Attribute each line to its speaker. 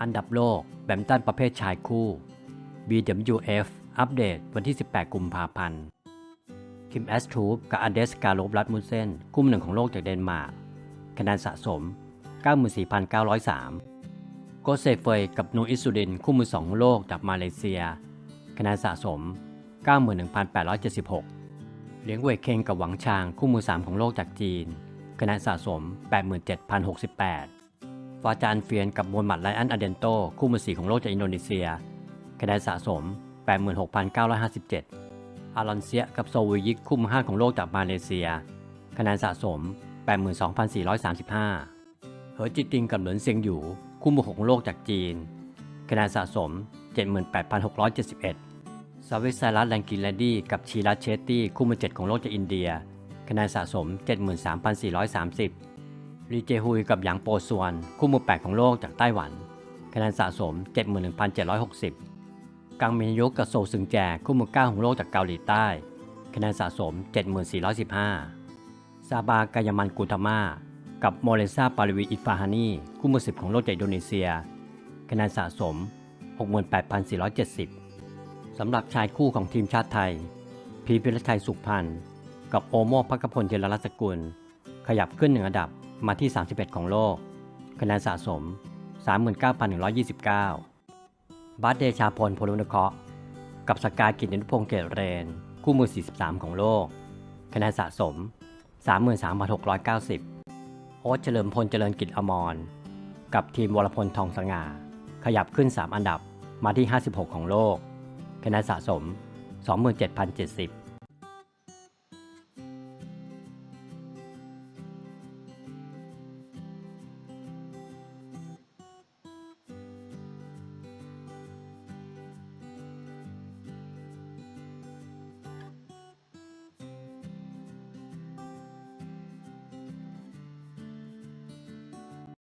Speaker 1: อันดับโลกแบดมินตันประเภทชายคู่ BWF อัปเดตวันที่ 18 กุมภาพันธ์ คิมแอสทูปกับอันเดสการลบรัดมุนเซนคู่มือหนึ่งของโลกจากเดนมาร์กคะแนนสะสม 94,903 โกเซเฟยกับนูอิสุดินคู่มือสองของโลกจากมาเลเซีย คะแนนสะสม 91,876 เลี้ยงเวกเคงกับหวังชางคู่มือ 3 ของโลกจากจีน คะแนนสะสม 87,068 ฟาจานเฟียนกับมวลหมัดไลอันอเดนโต คู่มือ4ของโลกจากอินโดนีเซีย คะแนนสะสม 86,957 อารอนเซียกับโซวิยิกคู่มือ5ของโลกจากมาเลเซีย คะแนนสะสม 82,435เหอจิติงกับเหลินเซียงอยู่คู่มือ6ของโลกจากจีน คะแนนสะสม 78,671 ซาวิสไซรัสแลงกินแลนดี้กับชีรัสเชตตี้คู่มือ7ของโลกจากอินเดีย คะแนนสะสม 73,430 ลีเจฮุยกับหยางโปซวน คู่มือ 8 ของโลกจากไต้หวัน คะแนนสะสม 71,760 กังมียนยุกกับโซซึงแจ คู่มือ 9 ของโลกจากเกาหลีใต้ คะแนนสะสม 7415 ซาบากายามันกูตามา กับโมเลซาปาริวีอิฟาฮานี คู่มือ 10 ของโลกจากอินโดนีเซีย คะแนนสะสม 68,470 สำหรับชายคู่ของทีมชาติไทย พีพิรชัยสุขพันธ์ กับโอโมพักพลเจรรัสกุล ขยับขึ้นหนึ่งอันดับ มาที่ 31 ของโลก คะแนนสะสม 39,129บาสเดชาพลพลุนเคราะห์กับสกากิจนิพงษ์เกตเรน คู่มือ 43 ของโลก คะแนนสะสม 33,690 โอ๊ตเฉลิมพลเจริญกิจอมร กับทีมวรพลทองสง่า ขยับขึ้น 3 อันดับมาที่ 56 ของโลก คะแนนสะสม 27,070